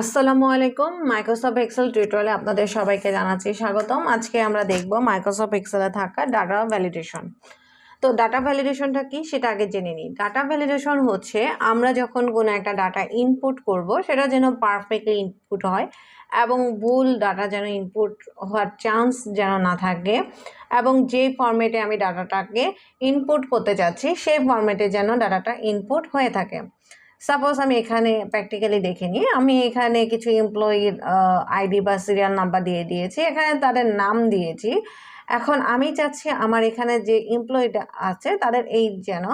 আসসালামু আলাইকুম Microsoft Excel টিউটোরিয়ালে আপনাদের সবাইকে জানাচ্ছি স্বাগতম। আজকে আমরা দেখব মাইক্রোসফট এক্সেলে থাকা ডাটা ভ্যালিডেশন তো ডাটা ভ্যালিডেশনটা কি সেটা আগে জেনে নিই। ডাটা ভ্যালিডেশন হচ্ছে আমরা যখন কোনো একটা ডাটা ইনপুট করব, সেটা যেন পারফেক্টলি ইনপুট হয় এবং ভুল ডাটা যেন ইনপুট হওয়ার চান্স যেন না থাকে এবং যে ফর্মেটে আমি ডাটাটাকে ইনপুট করতে চাচ্ছি সেই ফরম্যাটে যেন ডাটাটা ইনপুট হয়ে থাকে। সাপোজ আমি এখানে প্র্যাকটিক্যালি দেখে নিই। আমি এখানে কিছু এমপ্লয়ির আইডি বা সিরিয়াল নাম্বার দিয়ে দিয়েছি। এখানে তাদের নাম দিয়েছি। এখন আমি চাচ্ছি আমার এখানে যে এমপ্লয়িটা আছে, তাদের এই যেন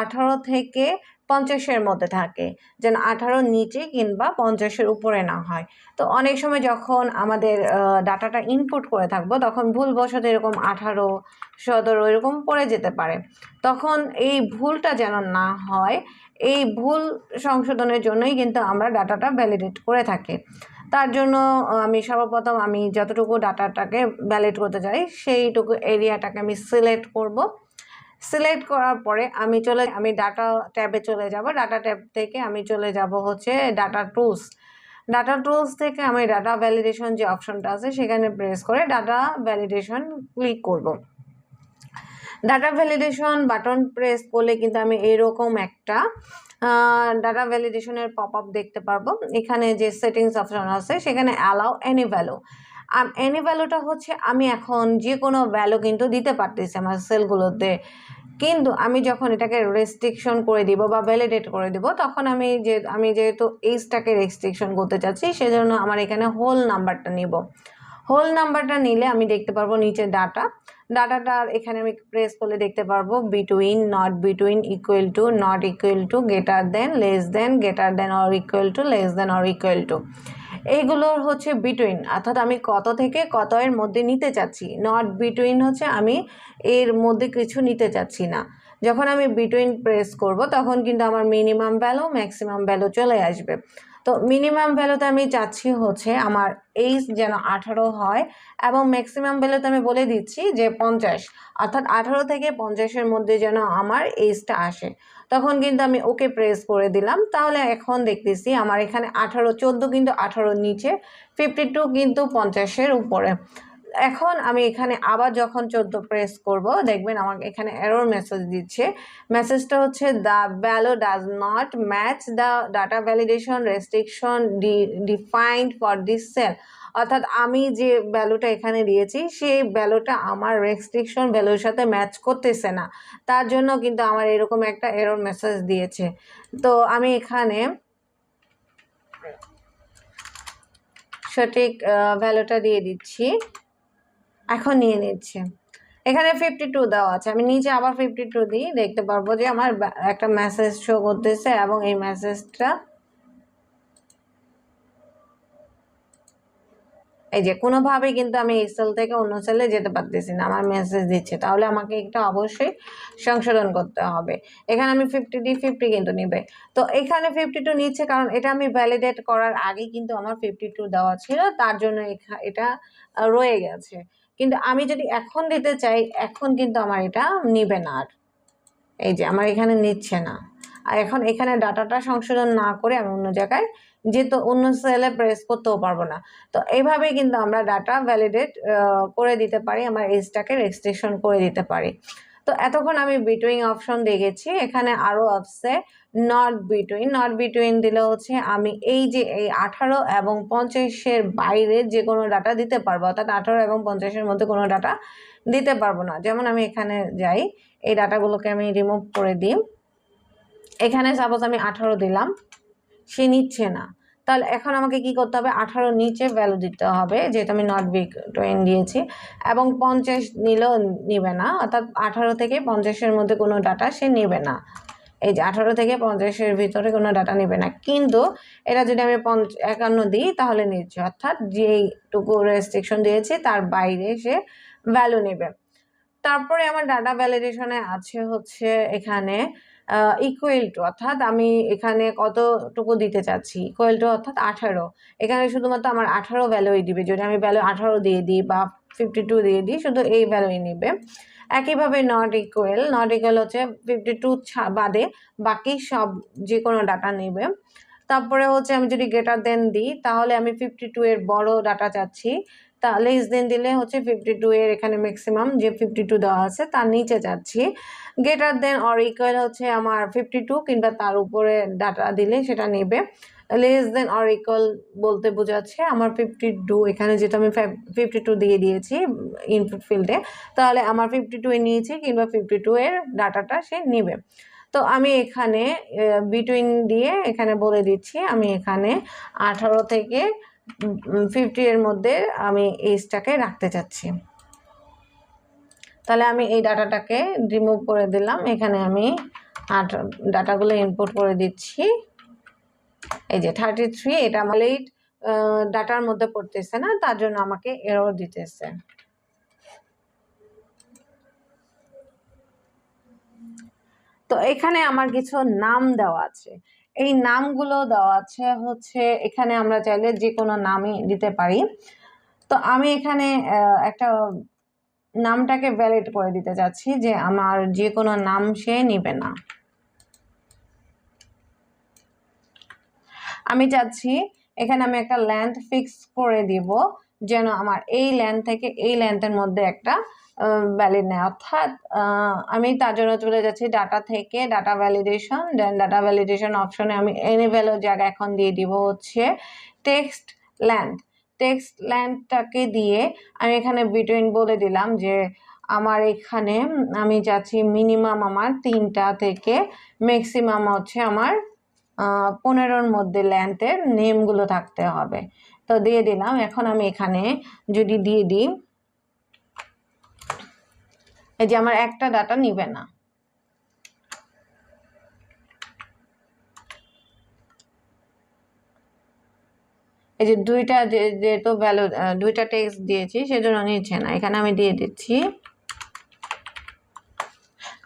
আঠারো থেকে পঞ্চাশের মধ্যে থাকে। যেন আঠারোর নিচে কিংবা পঞ্চাশের উপরে না হয়। তো অনেক সময় যখন আমাদের ডাটাটা ইনপুট করে থাকব, তখন ভুলবশত এরকম আঠারো, সতেরো এরকম পড়ে যেতে পারে। তখন এই ভুলটা যেন না হয়, এই ভুল সংশোধনের জন্যই কিন্তু আমরা ডাটাটা ভ্যালিডেট করে থাকি। তার জন্য আমি সর্বপ্রথম আমি যতটুকু ডাটাটাকে ভ্যালিড করতে চাই, সেইটুকু এরিয়াটাকে আমি সিলেক্ট করব। সিলেক্ট করার পরে আমি চলে, আমি ডাটা ট্যাবে চলে যাব। ডাটা ট্যাব থেকে আমি চলে যাব হচ্ছে ডাটা টুলস ডাটা টুলস থেকে আমি ডাটা ভ্যালিডেশন যে অপশনটা আছে সেখানে প্রেস করে ডাটা ভ্যালিডেশন ক্লিক করব। ডাটা ভ্যালিডেশন বাটন প্রেস করলে কিন্তু আমি এরকম একটা ডাটা ভ্যালিডেশনের পপ আপ দেখতে পারব। এখানে যে সেটিংস অপশন আছে সেখানে অ্যালাউ এনি ভ্যালু এনি ভ্যালুটা হচ্ছে আমি এখন যে কোনো ভ্যালু কিন্তু দিতে পারতেছি আমার সেলগুলোতে। কিন্তু আমি যখন এটাকে রেস্ট্রিকশন করে দিব বা ভ্যালিডেট করে দিব, তখন আমি যে, আমি যেহেতু এইজটাকে রেস্ট্রিকশন করতে চাচ্ছি, সেজন্য আমার এখানে হোল নাম্বারটা নিব। হোল নাম্বারটা নিলে আমি দেখতে পারব নিচে ডাটা ডাটাটা এখানে আমি প্রেস করলে দেখতে পারব between not between equal to not equal to greater than less than greater than or equal to less than or equal to এইগুলোর হচ্ছে বিটুইন অর্থাৎ আমি কত থেকে কত এর মধ্যে নিতে চাচ্ছি। নট বিটুইন হচ্ছে আমি এর মধ্যে কিছু নিতে চাচ্ছি না। যখন আমি বিটুইন প্রেস করব, তখন কিন্তু আমার মিনিমাম ভ্যালু ম্যাক্সিমাম ভ্যালু চলে আসবে। তো মিনিমাম ভ্যালুতে আমি চাচ্ছি হচ্ছে আমার এইজ যেন আঠারো হয় এবং ম্যাক্সিমাম ভ্যালুতে আমি বলে দিচ্ছি যে পঞ্চাশ। অর্থাৎ আঠারো থেকে পঞ্চাশের মধ্যে যেন আমার এইজটা আসে। তখন কিন্তু আমি ওকে প্রেস করে দিলাম। তাহলে এখন দেখতেছি আমার এখানে আঠারো, চোদ্দ কিন্তু আঠারোর নিচে ফিফটি টু কিন্তু পঞ্চাশের উপরে। এখন আমি এখানে আবার যখন চোদ্দ প্রেস করব, দেখবেন আমাকে এখানে এরর মেসেজ দিচ্ছে। মেসেজটা হচ্ছে the value does not match the data validation restriction de defined for this cell অর্থাৎ আমি যে ভ্যালুটা এখানে দিয়েছি, সেই ভ্যালুটা আমার রেস্ট্রিকশন ভ্যালুর সাথে ম্যাচ করতেছে না। তার জন্য কিন্তু আমার এরকম একটা এরর মেসেজ দিয়েছে। তো আমি এখানে সঠিক ভ্যালুটা দিয়ে দিচ্ছি। এখন নিয়ে নিচ্ছে। এখানে ফিফটি টু দেওয়া আছে। আমি নিচে আবার ফিফটি টু দিই, দেখতে পারব যে আমার একটা মেসেজ শো করতেছে এবং এই মেসেজটা এই যে কোনোভাবেই কিন্তু আমি এই সেল থেকে অন্য সেলে যেতে পারতেছি না, আমার মেসেজ দিচ্ছে। তাহলে আমাকে এটা অবশ্যই সংশোধন করতে হবে। এখানে আমি ফিফটি ডি ফিফটি কিন্তু নিবে। তো এখানে ফিফটি টু নিচ্ছে কারণ এটা আমি ভ্যালিডেট করার আগে কিন্তু আমার ফিফটি টু দেওয়া ছিল, তার জন্য এটা রয়ে গেছে। কিন্তু আমি যদি এখন দিতে চাই, এখন কিন্তু আমার এটা নিবে না আর। এই যে আমার এখানে নিচ্ছে না। আর এখন এখানে ডাটাটা সংশোধন না করে আমি অন্য জায়গায় যেহেতু অন্য সেলে প্রেস করতেও পারব না। তো এইভাবেই কিন্তু আমরা ডাটা ভ্যালিডেট করে দিতে পারি, আমার এজটাকে রেজিস্ট্রেশন করে দিতে পারি। তো এতক্ষণ আমি বিটুইন অপশন দেখেছি, এখানে আরও আসছে নট বিটুইন নট বিটুইন দিলে হচ্ছে আমি এই যে এই আঠারো এবং পঞ্চাশের বাইরে যে কোনো ডাটা দিতে পারব, অর্থাৎ আঠারো এবং পঞ্চাশের মধ্যে কোনো ডাটা দিতে পারব না। যেমন আমি এখানে যাই, এই ডাটাগুলোকে আমি রিমুভ করে দিই। এখানে সাপোজ আমি আঠারো দিলাম, সে নিচ্ছে না। তাহলে এখন আমাকে কি করতে হবে? আঠারো নিচে ভ্যালু দিতে হবে, যেহেতু আমি নট টোয়েন দিয়েছি। এবং পঞ্চাশ নিলেও নিবে না, অর্থাৎ আঠারো থেকে পঞ্চাশের মধ্যে কোনো ডাটা সে নেবে না। এই যে আঠারো থেকে পঞ্চাশের ভিতরে কোনো ডাটা নেবে না। কিন্তু এটা যদি আমি পঞ্চ, একান্ন দিই, তাহলে নিচ্ছে। অর্থাৎ যেইটুকু রেস্ট্রিকশন দিয়েছি, তার বাইরে সে ভ্যালু নেবে। তারপরে আমার ডাটা ভ্যালিডেশনে আছে হচ্ছে এখানে ইকুয়েল টু অর্থাৎ আমি এখানে কতটুকু দিতে চাচ্ছি? ইকুয়েল টু অর্থাৎ আঠারো। এখানে শুধুমাত্র আমার আঠারো ভ্যালুই দিবে। যদি আমি ভ্যালু আঠারো দিয়ে দিই বা ফিফটি টু দিয়ে দিই, শুধু এই ভ্যালুই নিবে। একইভাবে নট ইকুয়েল নট ইকুয়েল হচ্ছে ফিফটি টু বাদে বাকি সব যে কোনো ডাটা নেবে। তারপরে হচ্ছে আমি যদি গেটার দেন দিই, তাহলে আমি ফিফটি টু এর বড় ডাটা চাচ্ছি। তাহলে ইস দেন দিলে হচ্ছে ফিফটি টু এর এখানে ম্যাক্সিমাম যে ফিফটি টু দেওয়া আছে, তার নিচে যাচ্ছি গেটার দেন অর ইকুয়াল হচ্ছে আমার ফিফটি টু কিংবা তার উপরে ডাটা দিলে সেটা নেবে। লেস দেন অর ইকুয়াল বলতে বোঝাচ্ছে আমার ফিফটি টু এখানে যেটা আমি ফিফটি টু দিয়ে দিয়েছি ইনপুট ফিল্ডে তাহলে আমার ফিফটি টু এ নিয়েছি কিংবা ফিফটি টু এর ডাটাটা সে নেবে। তো আমি এখানে বিটুইন দিয়ে এখানে বলে দিচ্ছি, আমি এখানে আঠারো থেকে ফিফটি এর মধ্যে আমি এইজটাকে রাখতে চাচ্ছি। তাহলে আমি এই ডাটাটাকে রিমুভ করে দিলাম। এখানে আমি আট ডাটাগুলো ইনপুট করে দিচ্ছি। এই যে থার্টি থ্রি এটা আমার লেট ডাটার মধ্যে পড়তেছে না, তার জন্য আমাকে এরর দিতেছে। তো এখানে আমার কিছু নাম দেওয়া আছে। এই নামগুলো দেওয়া আছে হচ্ছে, এখানে আমরা চাইলে যে কোনো নামই দিতে পারি। তো আমি এখানে একটা নামটাকে ভ্যালিড করে দিতে চাচ্ছি যে আমার যে কোনো নাম সে নেবে না। আমি চাচ্ছি এখানে আমি একটা ল্যান্থ ফিক্স করে দিব, যেন আমার এই ল্যান্থ থেকে এই ল্যান্থের মধ্যে একটা ভ্যালিড নেয় অর্থাৎ আমি তার জন্য চলে যাচ্ছি ডাটা থেকে data validation then data validation অপশনে আমি এনি ভ্যালুর জায়গা এখন দিয়ে দিব হচ্ছে টেক্সট ল্যান্থ টেক্সট ল্যান্থটাকে দিয়ে আমি এখানে বিটুইন বলে দিলাম যে আমার এখানে আমি যাচ্ছি মিনিমাম আমার তিনটা থেকে ম্যাক্সিমাম হচ্ছে আমার পনেরোর মধ্যে ল্যান্থের নেমগুলো থাকতে হবে। তো দিয়ে দিলাম, এখন আমি এখানে যদি দিয়ে দিই, এই যে আমার একটা ডাটা নিবে না। এই যে দুইটা যেহেতু ভ্যালু দুইটা টেক্সট দিয়েছি, সেজন্য নিচ্ছে না। এখানে আমি দিয়ে দিচ্ছি।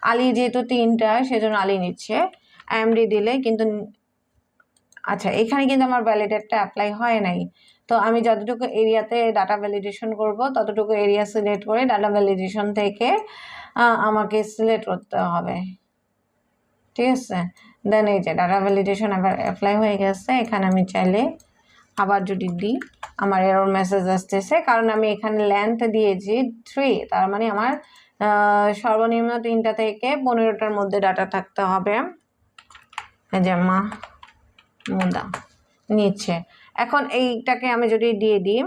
আলি যেহেতু তিনটা, সেজন্য আলি নিচ্ছে। এমডি দিলে কিন্তু আচ্ছা এখানে কিন্তু আমার ভ্যালিডেটটা অ্যাপ্লাই হয় নাই। তো আমি যতটুকু এরিয়াতে ডাটা ভ্যালিডেশন করব, ততটুকু এরিয়া সিলেক্ট করে ডাটা ভ্যালিডেশন থেকে আমাকে সিলেক্ট করতে হবে। ঠিক আছে? দেন এই যে ডাটা ভ্যালিডেশন আবার অ্যাপ্লাই হয়ে গেছে। এখানে আমি চাইলে আবার যদি দিই, আমার এরর মেসেজ আসতেছে, কারণ আমি এখানে লেন্থ দিয়েছি থ্রি তার মানে আমার সর্বনিম্ন তিনটা থেকে পনেরোটার মধ্যে ডাটা থাকতে হবে। মা, মুদা, নিচ্ছে। এখন এইটাকে আমি যদি দিয়ে দিই,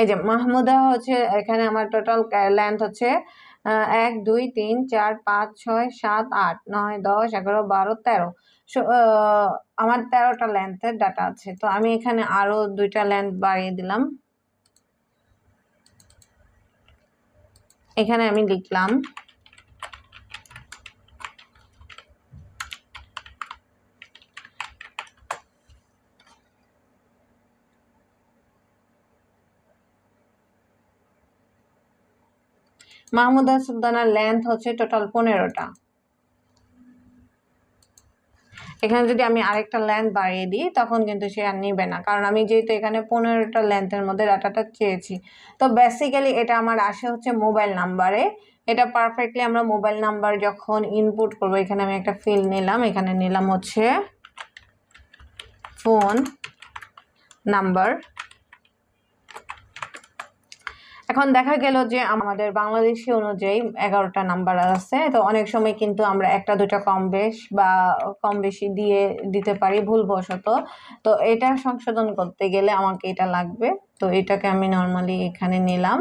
এই যে মাহমুদা হচ্ছে এখানে আমার টোটাল লেন্থ হচ্ছে এক, দুই, তিন, চার, পাঁচ, ছয়, সাত, আট, নয়, দশ, এগারো, বারো, তেরো। আমার তেরোটা লেন্থের ডাটা আছে। তো আমি এখানে আরও দুইটা লেন্থ বাড়িয়ে দিলাম। এখানে আমি লিখলাম মাহমুদা সুলতানার লেন্থ হচ্ছে টোটাল পনেরোটা। এখানে যদি আমি আরেকটা লেন্থ বাড়িয়ে দিই, তখন কিন্তু সে আর নিবে না। কারণ আমি যেহেতু এখানে পনেরোটা লেন্থের মধ্যে ডাটাটা চেয়েছি। তো বেসিক্যালি এটা আমার আসে হচ্ছে মোবাইল নাম্বারে এটা পারফেক্টলি আমরা মোবাইল নাম্বার যখন ইনপুট করব, এখানে আমি একটা ফিল নিলাম, এখানে নিলাম হচ্ছে ফোন নাম্বার এখন দেখা গেল যে আমাদের বাংলাদেশি অনুযায়ী এগারোটা নাম্বার আছে, তো অনেক সময় কিন্তু আমরা একটা দুটা কম বেশ বা কম বেশি দিয়ে দিতে পারি ভুলবশত। তো এটা সংশোধন করতে গেলে আমাকে এটা লাগবে, তো এটাকে আমি নর্মালি এখানে নিলাম।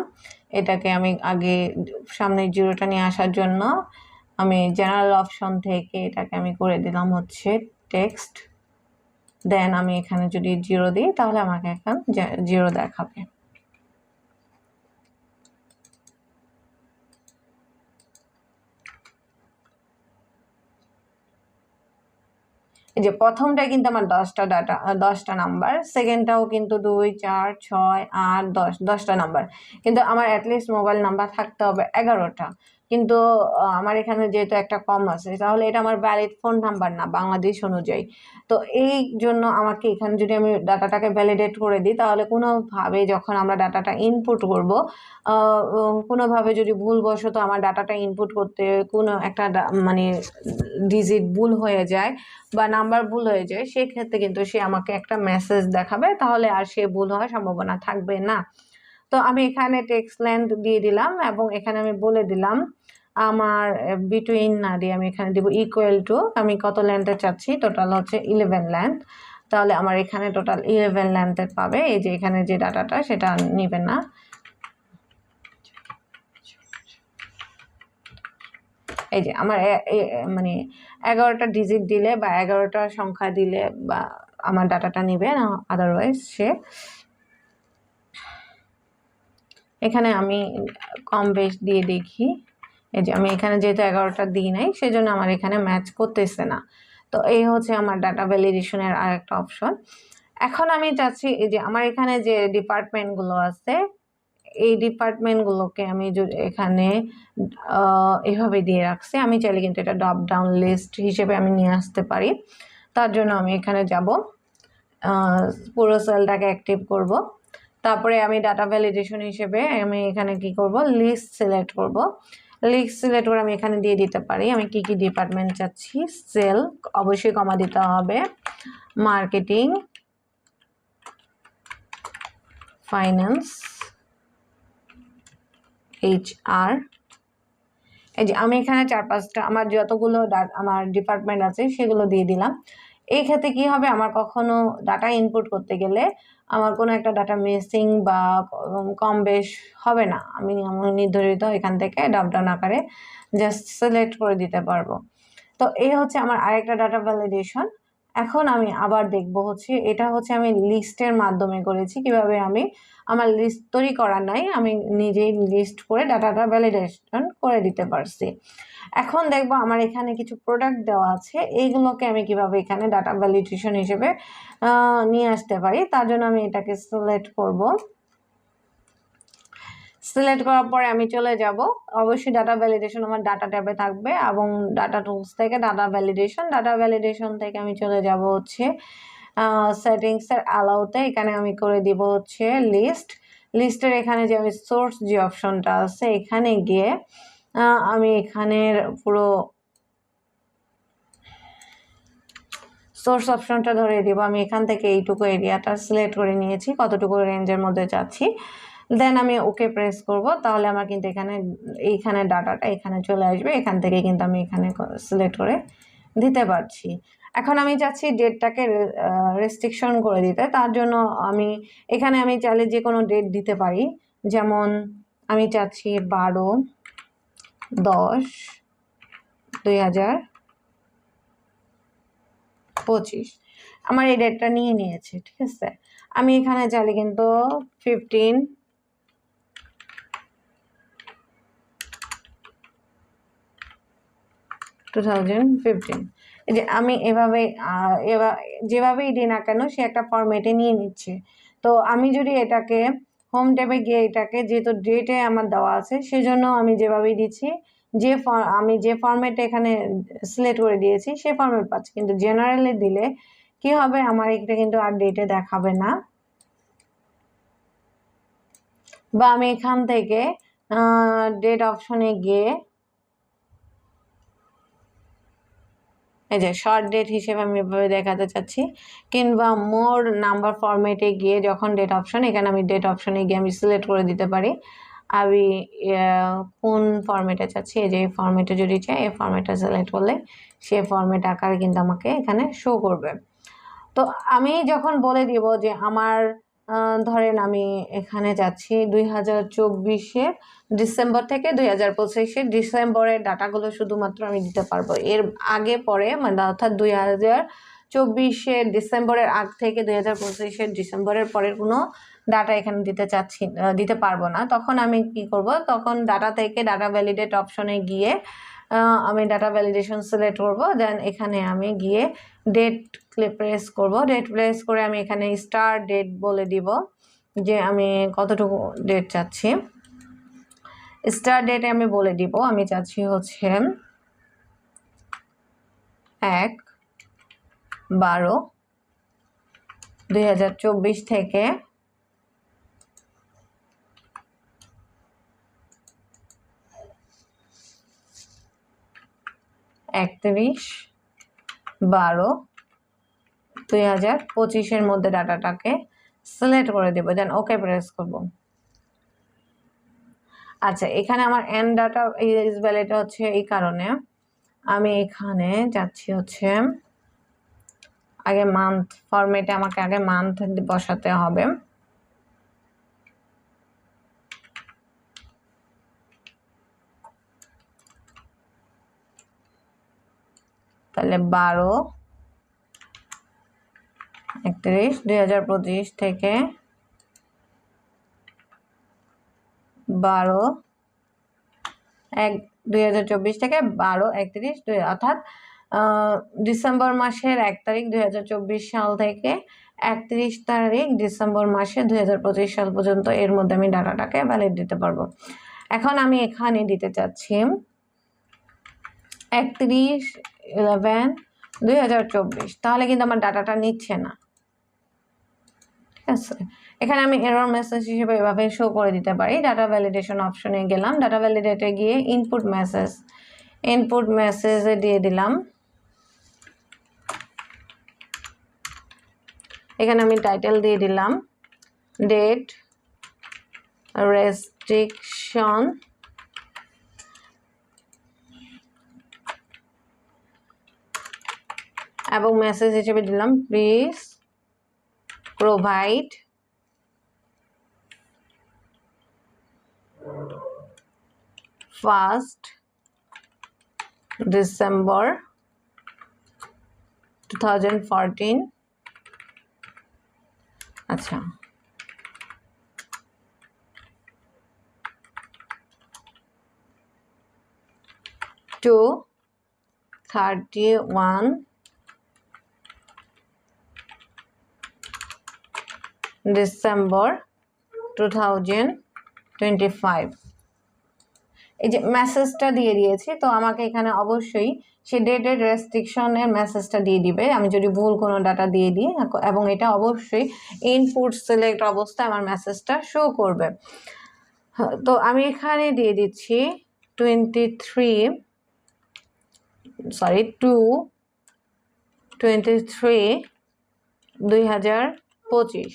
এটাকে আমি আগে সামনে জিরোটা নিয়ে আসার জন্য আমি জেনারেল অপশন থেকে এটাকে আমি করে দিলাম হচ্ছে টেক্সট দেন আমি এখানে যদি জিরো দিই, তাহলে আমাকে এখন জিরো দেখাবে এই যে প্রথমটা কিন্তু আমার দশটা ডাটা দশটা নাম্বার সেকেন্ডটাও কিন্তু দুই, চার, ছয়, আট, দশ, দশটা নাম্বার কিন্তু আমার অ্যাটলিস্ট মোবাইল নাম্বার থাকতে হবে এগারোটা। কিন্তু আমার এখানে যেহেতু একটা কম আছে, তাহলে এটা আমার ভ্যালিড ফোন নাম্বার না, বাংলাদেশ অনুযায়ী। তো এই জন্য আমাকে এখানে যদি আমি ডাটাটাকে ভ্যালিডেট করে দিই, তাহলে কোনোভাবে যখন আমরা ডাটাটা ইনপুট করব কোনোভাবে যদি ভুলবশত আমার ডাটাটা ইনপুট করতে কোনো একটা মানে ডিজিট ভুল হয়ে যায় বা নাম্বার ভুল হয়ে যায়, সেক্ষেত্রে কিন্তু সে আমাকে একটা মেসেজ দেখাবে, তাহলে আর সে ভুল হওয়ার সম্ভাবনা থাকবে না। তো আমি এখানে টেক্সট লেন্থ দিয়ে দিলাম এবং এখানে আমি বলে দিলাম আমার বিটুইন না দিয়ে আমি এখানে দিব ইকুয়াল টু আমি কত লেন্থে চাচ্ছি? টোটাল হচ্ছে ইলেভেন লেন্থ তাহলে আমার এখানে টোটাল ইলেভেন লেন্থের পাবে। এই যে এখানে যে ডাটাটা, সেটা নেবে না। এই যে আমার মানে এগারোটা ডিজিট দিলে বা এগারোটা সংখ্যা দিলে বা আমার ডাটাটা নিবে না আদারওয়াইজ সে। এখানে আমি কম বেশ দিয়ে দেখি। এই যে আমি এখানে যেহেতু এগারোটা দিই নাই, সেজন্য আমার এখানে ম্যাচ করতেছে না। তো এই হচ্ছে আমার ডাটা ভ্যালিডেশনের আর একটা অপশন এখন আমি চাচ্ছি এই যে আমার এখানে যে ডিপার্টমেন্টগুলো আছে, এই ডিপার্টমেন্টগুলোকে আমি এখানে এভাবে দিয়ে রাখছি। আমি চাইলে কিন্তু এটা ডপ ডাউন লিস্ট হিসেবে আমি নিয়ে আসতে পারি। তার জন্য আমি এখানে যাব পুরো সেলটাকে অ্যাক্টিভ করব। তারপরে আমি ডাটা ভ্যালিডেশন হিসেবে আমি এখানে কি করব? লিস্ট সিলেক্ট করব। লিস্ট সিলেক্ট করে আমি এখানে দিয়ে দিতে পারি। আমি কি কি ডিপার্টমেন্ট চাচ্ছি? সেল অবশ্যই কমা দিতে হবে। মার্কেটিং ফাইন্যান্স এইচআর এই যে আমি এখানে চার পাঁচটা, আমার যতগুলো আমার ডিপার্টমেন্ট আছে সেগুলো দিয়ে দিলাম। এই ক্ষেত্রে কি হবে? আমার কখনো ডাটা ইনপুট করতে গেলে আমার কোনো একটা ডাটা মিসিং বা কম- বেশ হবে না। আমি আমার নির্ধারিত এখান থেকে ডাউন আকারে জাস্ট সিলেক্ট করে দিতে পারব। তো এই হচ্ছে আমার আরেকটা ডাটা ভ্যালিডেশন এখন আমি আবার দেখব হচ্ছে, এটা হচ্ছে আমি লিস্টের মাধ্যমে করেছি, কীভাবে আমি আমার লিস্ট তৈরি করা নাই, আমি নিজেই লিস্ট করে ডাটাটা ভ্যালিডেশন করে দিতে পারছি। এখন দেখব আমার এখানে কিছু প্রোডাক্ট দেওয়া আছে, এইগুলোকে আমি কীভাবে এখানে ডাটা ভ্যালিডেশন হিসেবে নিয়ে আসতে পারি, তার জন্য আমি এটাকে সিলেক্ট করব। সিলেক্ট করার পরে আমি চলে যাব। অবশ্যই ডাটা ভ্যালিডেশন আমার ডাটা ট্যাবে থাকবে এবং ডাটা টুলস থেকে ডাটা ভ্যালিডেশন ডাটা ভ্যালিডেশন থেকে আমি চলে যাব হচ্ছে সেটিংসের অ্যালাউতে এখানে আমি করে দিব হচ্ছে লিস্ট লিস্টের এখানে যে আমি সোর্স যে অপশনটা আছে, এখানে গিয়ে আমি এখানের পুরো সোর্স অপশনটা ধরে দিব। আমি এখান থেকে এইটুকু এরিয়াটা সিলেক্ট করে নিয়েছি, কতটুকু রেঞ্জের মধ্যে যাচ্ছি। দেন আমি ওকে প্রেস করব, তাহলে আমার কিন্তু এখানে, এইখানে ডাটাটা এখানে চলে আসবে, এখান থেকে কিন্তু আমি এখানে সিলেক্ট করে দিতে পারছি। এখন আমি চাচ্ছি ডেটটাকে রেস্ট্রিকশন করে দিতে, তার জন্য আমি, এখানে আমি চাইলে যে কোনো ডেট দিতে পারি। যেমন আমি চাচ্ছি বারো দশ দুই হাজার পঁচিশ। আমার এই ডেটটা নিয়ে নিয়েছে, ঠিক আছে? আমি এখানে চাইলে কিন্তু ফিফটিন টু থাউজেন্ড ফিফটিন যে আমি এভাবে যেভাবেই দিই না কেন সে একটা ফরম্যাটে নিয়ে নিচ্ছে। তো আমি যদি এটাকে হোম ট্যাবে গিয়ে এটাকে যেহেতু ডেটে আমার দেওয়া আছে, সেজন্য আমি যেভাবেই দিচ্ছি, যে আমি যে ফরম্যাটে এখানে সিলেক্ট করে দিয়েছি সেই ফরম্যাট পাচ্ছি। কিন্তু জেনারেলে দিলে কি হবে? আমার এটা কিন্তু আর ডেটে দেখাবে না। বা আমি এখান থেকে ডেট অপশনে গিয়ে এই যে শর্ট ডেট হিসেবে আমি এভাবে দেখাতে চাচ্ছি। কিংবা মোর নাম্বার ফরম্যাটে গিয়ে যখন ডেট অপশন এখানে আমি ডেট অপশনে গিয়ে আমি সিলেক্ট করে দিতে পারি। আমি কোন ফরম্যাটে চাচ্ছি? এই যে এই ফরম্যাটে যদি চাই, এই ফরম্যাটটা সিলেক্ট করলে সেই ফরম্যাট আকারে কিন্তু আমাকে এখানে শো করবে। তো আমি যখন বলে দিব যে আমার ধরেন আমি এখানে যাচ্ছি দুই হাজার চব্বিশের ডিসেম্বর থেকে দুই হাজার পঁচিশের ডিসেম্বরের ডাটাগুলো শুধুমাত্র আমি দিতে পারব। এর আগে পরে মানে অর্থাৎ দুই হাজার চব্বিশের ডিসেম্বরের আগ থেকে দুই হাজার পঁচিশের ডিসেম্বরের পরের কোনো ডাটা এখানে দিতে চাচ্ছি দিতে পারব না। তখন আমি কি করব? তখন ডাটা থেকে ডাটা ভ্যালিডেট অপশনে গিয়ে আমি ডাটা ভ্যালিডেশন সিলেক্ট করব। দেন এখানে আমি গিয়ে ডেট প্রেস করব। ডেট প্রেস করে আমি এখানে স্টার ডেট বলে দিব, যে আমি কতটুকু ডেট চাচ্ছি। স্টার ডেটে আমি বলে দিব, আমি চাচ্ছি হচ্ছে এক বারো দুই থেকে একত্রিশ বারো দুই হাজার পঁচিশের মধ্যে ডাটাটাকে সিলেক্ট করে দেবো দেন ওকে প্রেস করব। আচ্ছা এখানে আমার এন ডাটা ইজ ভ্যালিডটা হচ্ছে এই কারণে। আমি এখানে যাচ্ছি হচ্ছে, আগে মান্থ ফরম্যাটে আমাকে আগে মান্থ বসাতে হবে। তাহলে বারো, একত্রিশ, দুই থেকে বারো, এক, দুই হাজার চব্বিশ থেকে বারো, একত্রিশ, দুই, অর্থাৎ ডিসেম্বর মাসের এক তারিখ দুই হাজার চব্বিশ সাল থেকে একত্রিশ তারিখ ডিসেম্বর মাসে দুই হাজার পঁচিশ সাল পর্যন্ত এর মধ্যে আমি ডাটাটাকে ভ্যালিড দিতে পারব। এখন আমি এখানে দিতে চাচ্ছি একত্রিশ ইলেভেন দুই হাজার চব্বিশ। তাহলে কিন্তু আমার ডাটাটা নিচ্ছে না। ঠিক আছে? এখানে আমি এরর মেসেজ হিসেবে এভাবে শো করে দিতে পারি। ডাটা ভ্যালিডেশন অপশনে গেলাম। ডাটা ভ্যালিডেটে গিয়ে ইনপুট মেসেজ ইনপুট মেসেজে দিয়ে দিলাম। এখানে আমি টাইটেল দিয়ে দিলাম। ডেট রেস্ট্রিকশন এবং মেসেজ হিসেবে দিলাম please provide first December two thousand fourteen আচ্ছা to thirty one December two thousand twenty five এই যে মেসেজটা দিয়ে দিয়েছি, তো আমাকে এখানে অবশ্যই সে ডেটের রেস্ট্রিকশনের মেসেজটা দিয়ে দিবে। আমি যদি ভুল কোনো ডাটা দিয়ে দিই, এবং এটা অবশ্যই ইনপুট সিলেক্ট অবস্থায় আমার মেসেজটা শো করবে। তো আমি এখানে দিয়ে দিচ্ছি twenty three sorry two twenty three দুই হাজার পঁচিশ।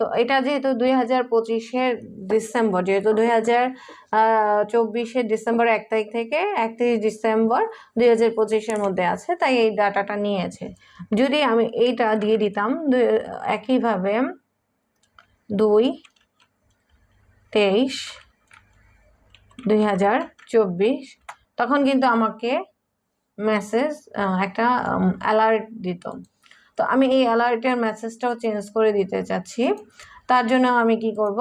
তো এটা যেহেতু দুই হাজার পঁচিশের ডিসেম্বর, যেহেতু দুই হাজার চব্বিশের ডিসেম্বর এক তারিখ থেকে একত্রিশ ডিসেম্বর দুই হাজার পঁচিশের মধ্যে আছে, তাই এই ডাটাটা নিয়েছে। যদি আমি এইটা দিয়ে দিতাম একইভাবে দুই, তেইশ, দুই হাজার চব্বিশ, তখন কিন্তু আমাকে মেসেজ একটা অ্যালার্ট দিত। তো আমি এই অ্যালার্টের মেসেজটাও চেঞ্জ করে দিতে চাচ্ছি। তার জন্য আমি কি করব?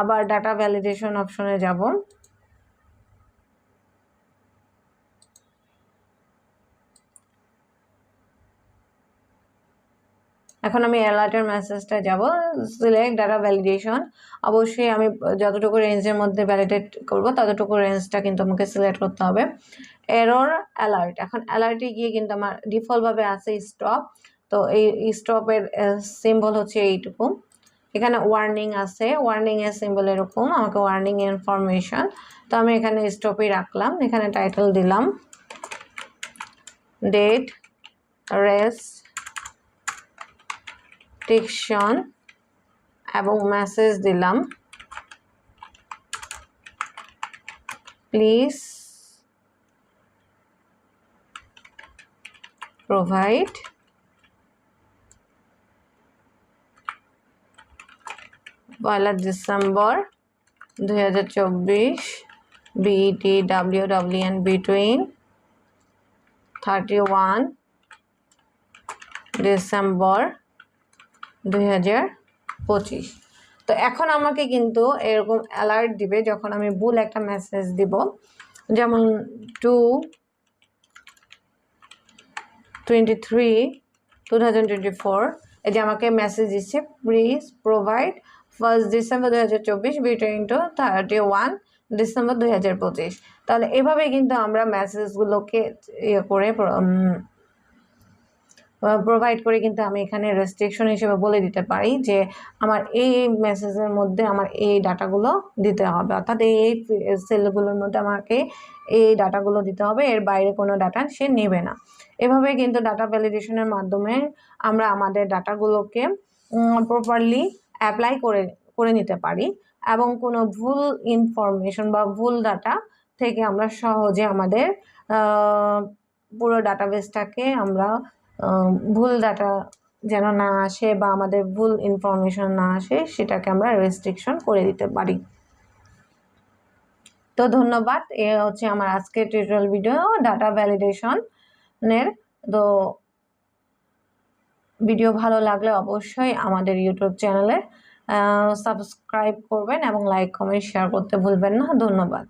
আবার ডাটা ভ্যালিডেশন অপশনে যাব। এখন আমি অ্যালার্টের মেসেজটা যাব। সিলেক্ট ডাটা ভ্যালিডেশন অবশ্যই আমি যতটুকু রেঞ্জের মধ্যে ভ্যালিডেট করব, ততটুকু রেঞ্জটা কিন্তু আমাকে সিলেক্ট করতে হবে। এরর অ্যালার্ট এখন অ্যালার্টে গিয়ে কিন্তু আমার ডিফল্টভাবে আছে স্টপ তো এই স্টপের সিম্বল হচ্ছে এইটুকু। এখানে ওয়ার্নিং আছে। ওয়ার্নিং এর সিম্বল এরকম, আমাকে ওয়ার্নিং ইনফরমেশন তো আমি এখানে স্টপই রাখলাম। এখানে টাইটেল দিলাম। ডেট রেস্ট্রিকশন এবং মেসেজ দিলাম। প্লিজ provide পয়লা ডিসেম্বর দুই হাজার চব্বিশ B E T W between thirty one December দুই হাজার পঁচিশ। তো এখন আমাকে কিন্তু এরকম অ্যালার্ট দিবে যখন আমি ভুল একটা মেসেজ দিব। যেমন two twenty three two thousand twenty four এই যে আমাকে মেসেজ দিচ্ছে প্লিজ প্রোভাইড ফার্স্ট ডিসেম্বর দু হাজার চব্বিশ between two thirty one December দুই হাজার পঁচিশ। তাহলে এভাবে কিন্তু আমরা মেসেজগুলোকে ইয়ে করে প্রোভাইড করে কিন্তু আমি এখানে রেস্ট্রিকশন হিসেবে বলে দিতে পারি যে আমার এই এই মেসেজের মধ্যে আমার এই ডাটাগুলো দিতে হবে। অর্থাৎ এই এই সেলগুলোর মধ্যে আমাকে এই ডাটাগুলো দিতে হবে, এর বাইরে কোনো ডাটা সে নেবে না। এভাবে কিন্তু ডাটা ভ্যালিডেশনের মাধ্যমে আমরা আমাদের ডাটাগুলোকে প্রপারলি অ্যাপ্লাই করে করে নিতে পারি এবং কোনো ভুল ইনফরমেশন বা ভুল ডাটা থেকে আমরা সহজে আমাদের পুরো ডাটাবেসটাকে আমরা ভুল ডাটা যেন না আসে বা আমাদের ভুল ইনফরমেশন না আসে সেটাকে আমরা রেস্ট্রিকশন করে দিতে পারি। তো ধন্যবাদ, এ হচ্ছে আমার আজকের টিউটোরিয়াল ভিডিও ডাটা ভ্যালিডেশনের তো ভিডিও ভালো লাগলে অবশ্যই আমাদের ইউটিউব চ্যানেলে সাবস্ক্রাইব করবেন এবং লাইক কমেন্ট শেয়ার করতে ভুলবেন না। ধন্যবাদ।